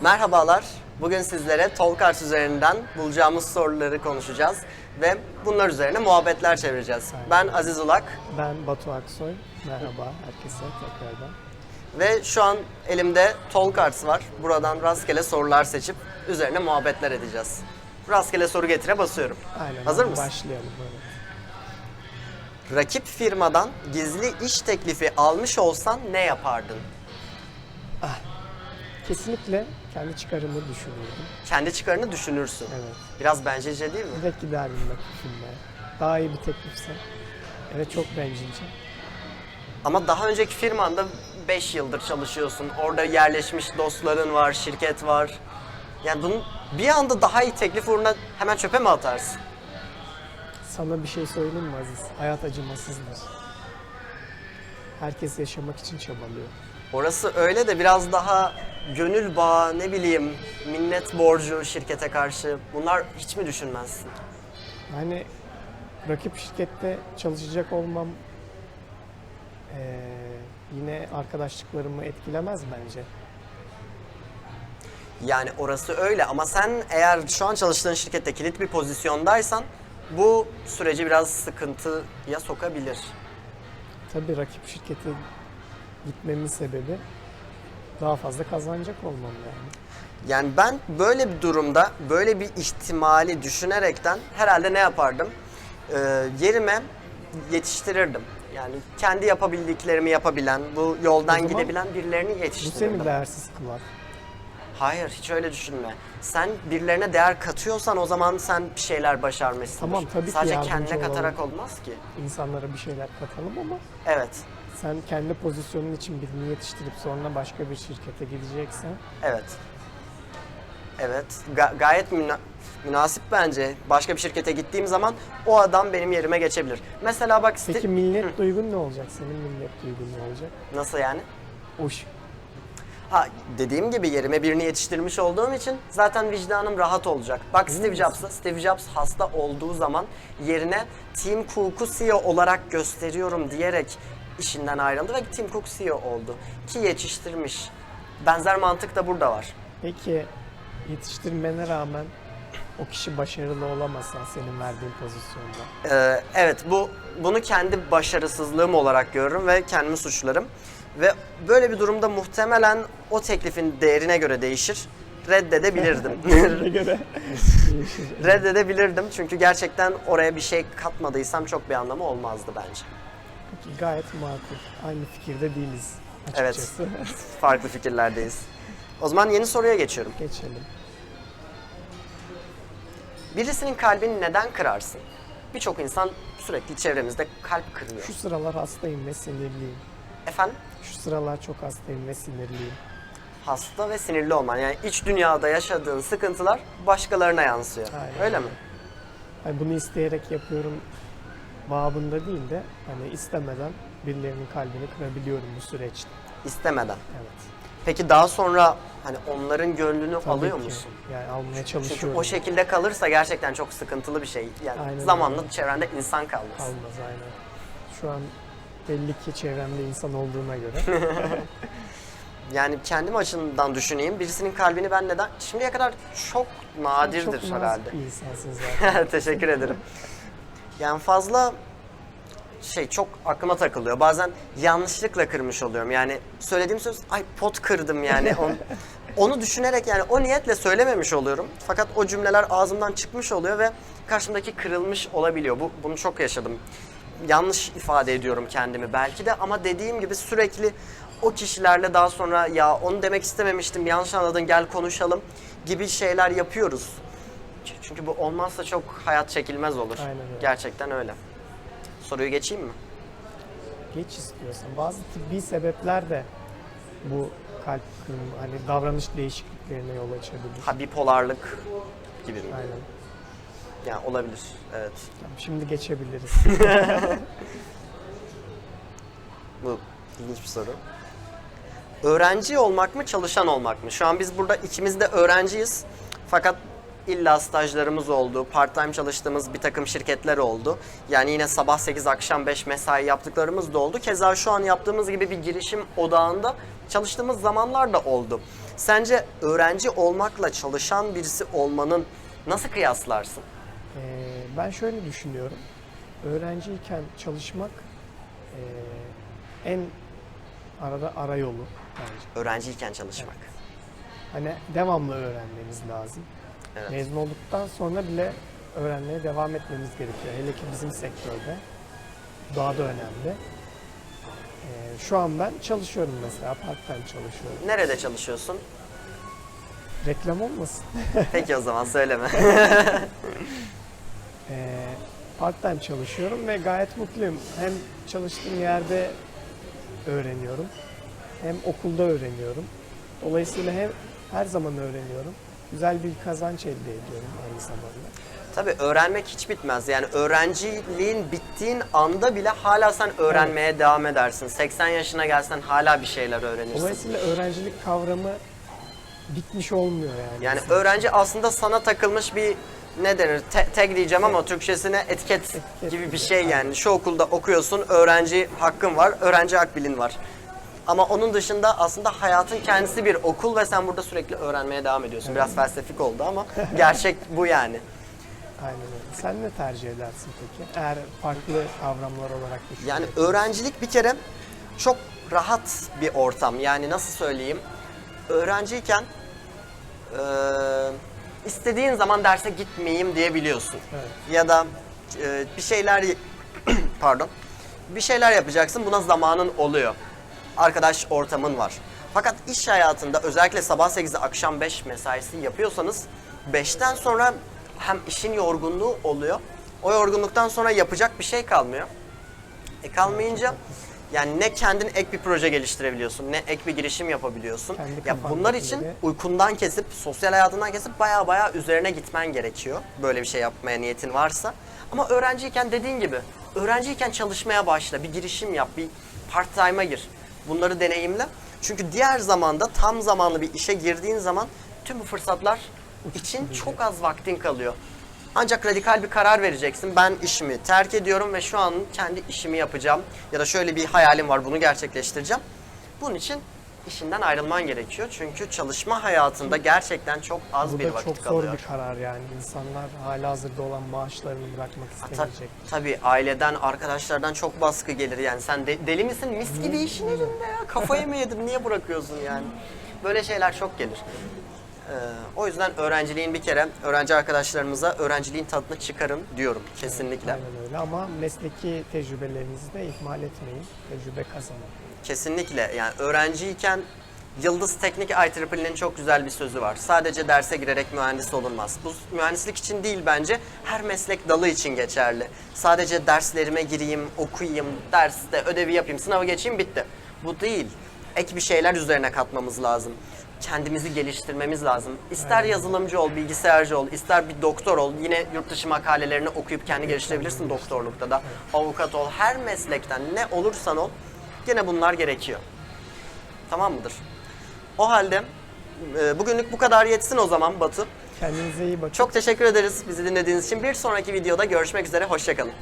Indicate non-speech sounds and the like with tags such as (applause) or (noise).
Merhabalar. Bugün sizlere Tolkars üzerinden bulacağımız soruları konuşacağız ve bunlar üzerine muhabbetler çevireceğiz. Ben Aziz Ulak Ben Batu Aksoy. Merhaba herkese tekrardan. ve şu an elimde Tolkars var. Buradan rastgele sorular seçip üzerine muhabbetler edeceğiz. Rastgele soru getire basıyorum. Aynen. Hazır mısın? Başlayalım. Rakip firmadan gizli iş teklifi almış olsan ne yapardın? Kesinlikle kendi çıkarımı düşünürdüm. Kendi çıkarını düşünürsün. Evet. Biraz bencilce değil mi? Direkt giderdim rakip filmlere. Daha iyi bir teklifse. Evet çok bencilce. Ama daha önceki firmanda 5 yıldır çalışıyorsun. Orada yerleşmiş dostların var, şirket var. Yani bunun bir anda daha iyi teklif uğruna hemen çöpe mi atarsın? Sana bir şey söyleyeyim mi Aziz? Hayat acımasızdır. Herkes yaşamak için çabalıyor. Orası öyle de biraz daha gönül bağı, ne bileyim, minnet borcu şirkete karşı. Bunlar hiç mi düşünmezsin? Yani rakip şirkette çalışacak olmam eee, yine arkadaşlıklarımı etkilemez bence. Yani orası öyle ama sen eğer şu an çalıştığın şirkette kilit bir pozisyondaysan bu süreci biraz sıkıntıya sokabilir. Tabii rakip şirkete gitmemin sebebi daha fazla kazanacak olmam yani. Yani ben böyle bir durumda böyle bir ihtimali düşünerekten herhalde ne yapardım? Ee, yerime yetiştirirdim. Yani kendi yapabildiklerimi yapabilen, bu yoldan zaman gidebilen birilerini Bu yetiştirirdim. seni değersiz kılar. Hayır, hiç öyle düşünme. Sen birilerine değer katıyorsan o zaman sen bir şeyler başarmışsındır. Tamam, tabii ki Sadece yardımcı kendine olalım. katarak olmaz ki. İnsanlara bir şeyler katalım ama Evet, sen kendi pozisyonun için birini yetiştirip sonra başka bir şirkete gideceksen evet. Evet, ga- gayet müna- münasip bence. Başka bir şirkete gittiğim zaman o adam benim yerime geçebilir. Mesela bak Sti- peki millet duygun ne olacak? Senin millet duygun ne olacak? Nasıl yani? Hoş. Ha dediğim gibi yerime birini yetiştirmiş olduğum için zaten vicdanım rahat olacak. Bak Steve? Jobs'a, Steve Jobs hasta olduğu zaman yerine Tim Cook'u CEO olarak gösteriyorum diyerek işinden ayrıldı ve Tim Cook CEO oldu. Ki yetiştirmiş. Benzer mantık da burada var. Peki yetiştirmene rağmen o kişi başarılı olamasa senin verdiğin pozisyonda. Ee, evet bu bunu kendi başarısızlığım olarak görürüm ve kendimi suçlarım. Ve böyle bir durumda muhtemelen o teklifin değerine göre değişir. Reddedebilirdim. (laughs) Ne göre değişir. (laughs) Reddedebilirdim çünkü gerçekten oraya bir şey katmadıysam çok bir anlamı olmazdı bence. Peki gayet makul. Aynı fikirde değiliz Evet. açıkçası. (laughs) Farklı fikirlerdeyiz. O zaman yeni soruya geçiyorum. Geçelim. Birisinin kalbini neden kırarsın? Birçok insan sürekli çevremizde kalp kırıyor. Şu sıralar hastayım ve sinirliyim. Efendim? Şu sıralar çok hastayım ve sinirliyim. Hasta ve sinirli olman. Yani iç dünyada yaşadığın sıkıntılar başkalarına yansıyor. Aynen Öyle mi? öyle. Hani bunu isteyerek yapıyorum babında değil de hani istemeden birilerinin kalbini kırabiliyorum bu süreçte. İstemeden. Evet. Peki daha sonra hani onların gönlünü Tabii alıyor ki. musun? Yani almaya Çünkü çalışıyorum. o şekilde kalırsa gerçekten çok sıkıntılı bir şey. Yani Aynen zamanla öyle. çevrende insan kalmaz. Kalmaz aynen. Şu an belli ki çevremde insan olduğuna göre. (laughs) Yani kendim açımdan düşüneyim. Birisinin kalbini ben neden... Şimdiye kadar çok nadirdir çok herhalde. bir insansın (laughs) zaten. Teşekkür ederim. Yani fazla şey çok aklıma takılıyor. Bazen yanlışlıkla kırmış oluyorum. Yani söylediğim söz ay pot kırdım yani. (laughs) Onu, onu düşünerek yani o niyetle söylememiş oluyorum. Fakat o cümleler ağzımdan çıkmış oluyor ve karşımdaki kırılmış olabiliyor. Bu bunu çok yaşadım. Yanlış ifade ediyorum kendimi belki de ama dediğim gibi sürekli o kişilerle daha sonra ya onu demek istememiştim yanlış anladın gel konuşalım gibi şeyler yapıyoruz. Çünkü bu olmazsa çok hayat çekilmez olur. Aynen öyle. Gerçekten öyle. Soruyu geçeyim mi? Geç istiyorsan. Bazı tıbbi sebepler de bu kalp hani davranış değişikliklerine yol açabilir. Ha bipolarlık gibi mi? Aynen. Yani olabilir. Evet. Tamam, şimdi geçebiliriz. (laughs) Bu ilginç bir soru. Öğrenci olmak mı, çalışan olmak mı? Şu an biz burada ikimiz de öğrenciyiz. Fakat illa stajlarımız oldu, part-time çalıştığımız bir takım şirketler oldu. Yani yine sabah 8 akşam 5 mesai yaptıklarımız da oldu. Keza şu an yaptığımız gibi bir girişim odağında çalıştığımız zamanlar da oldu. Sence öğrenci olmakla çalışan birisi olmanın nasıl kıyaslarsın? Ben şöyle düşünüyorum. Öğrenciyken çalışmak ee, en arada ara yolu bence. Öğrenciyken çalışmak. Hani devamlı öğrenmemiz lazım. Evet. Mezun olduktan sonra bile öğrenmeye devam etmemiz gerekiyor. Hele ki bizim sektörde. Daha da önemli. Ee, şu an ben çalışıyorum mesela, part time çalışıyorum. Nerede çalışıyorsun? Reklam olmasın. Peki o zaman söyleme. (laughs) Ee, part time çalışıyorum ve gayet mutluyum. Hem çalıştığım yerde öğreniyorum, hem okulda öğreniyorum. Dolayısıyla hem her zaman öğreniyorum. Güzel bir kazanç elde ediyorum aynı zamanda. Tabii öğrenmek hiç bitmez. Yani öğrenciliğin bittiğin anda bile hala sen öğrenmeye devam edersin. 80 yaşına gelsen hala bir şeyler öğrenirsin. Dolayısıyla öğrencilik kavramı bitmiş olmuyor yani. Yani öğrenci aslında sana takılmış bir ne denir? Te- tag diyeceğim ama Türkçesine etiket, gibi bir şey yani. Şu okulda okuyorsun, öğrenci hakkın var, öğrenci akbilin var. Ama onun dışında aslında hayatın kendisi bir okul ve sen burada sürekli öğrenmeye devam ediyorsun. Biraz felsefik oldu ama (laughs) gerçek bu yani. Aynen öyle. Sen ne tercih edersin peki? Eğer farklı kavramlar olarak Yani öğrencilik bir kere çok rahat bir ortam. Yani nasıl söyleyeyim? Öğrenciyken eee, istediğin zaman derse gitmeyeyim diyebiliyorsun. Evet. Ya da eee, bir şeyler (clears throat) pardon. Bir şeyler yapacaksın. Buna zamanın oluyor. Arkadaş ortamın var. Fakat iş hayatında özellikle sabah 8'de akşam 5 mesaisi yapıyorsanız 5'ten sonra hem işin yorgunluğu oluyor. O yorgunluktan sonra yapacak bir şey kalmıyor. E kalmayınca yani ne kendin ek bir proje geliştirebiliyorsun, ne ek bir girişim yapabiliyorsun. Kendi ya bunlar için uykundan kesip, sosyal hayatından kesip baya baya üzerine gitmen gerekiyor. Böyle bir şey yapmaya niyetin varsa. Ama öğrenciyken dediğin gibi, öğrenciyken çalışmaya başla, bir girişim yap, bir part time'a gir. Bunları deneyimle. Çünkü diğer zamanda tam zamanlı bir işe girdiğin zaman tüm bu fırsatlar için çok az vaktin kalıyor. Ancak radikal bir karar vereceksin. Ben işimi terk ediyorum ve şu an kendi işimi yapacağım. Ya da şöyle bir hayalim var bunu gerçekleştireceğim. Bunun için işinden ayrılman gerekiyor. Çünkü çalışma hayatında gerçekten çok az Bu bir da vakit çok zor kalıyor. bir karar yani. İnsanlar hala hazırda olan maaşlarını bırakmak Ha, ta- istemeyecek. tabii aileden, arkadaşlardan çok baskı gelir yani. Sen de- deli misin? Mis gibi işin elinde ya. Kafayı mı yedin? Niye bırakıyorsun yani? Böyle şeyler çok gelir. Ee, o yüzden öğrenciliğin bir kere öğrenci arkadaşlarımıza öğrenciliğin tadını çıkarın diyorum kesinlikle. Aynen öyle ama mesleki tecrübelerinizi de ihmal etmeyin. Tecrübe kazanın. Kesinlikle yani öğrenciyken Yıldız Teknik IEEE'nin çok güzel bir sözü var. Sadece derse girerek mühendis olunmaz. Bu mühendislik için değil bence her meslek dalı için geçerli. Sadece derslerime gireyim, okuyayım, derste ödevi yapayım, sınavı geçeyim bitti. Bu değil. Ek bir şeyler üzerine katmamız lazım. Kendimizi geliştirmemiz lazım. İster yazılımcı ol, bilgisayarcı ol, ister bir doktor ol. Yine yurt dışı makalelerini okuyup kendi geliştirebilirsin doktorlukta da. Avukat ol, her meslekten ne olursan ol Gene bunlar gerekiyor. Tamam mıdır? O halde e, bugünlük bu kadar yetsin o zaman Batu. Kendinize iyi bakın. Çok teşekkür ederiz bizi dinlediğiniz için. Bir sonraki videoda görüşmek üzere. Hoşçakalın.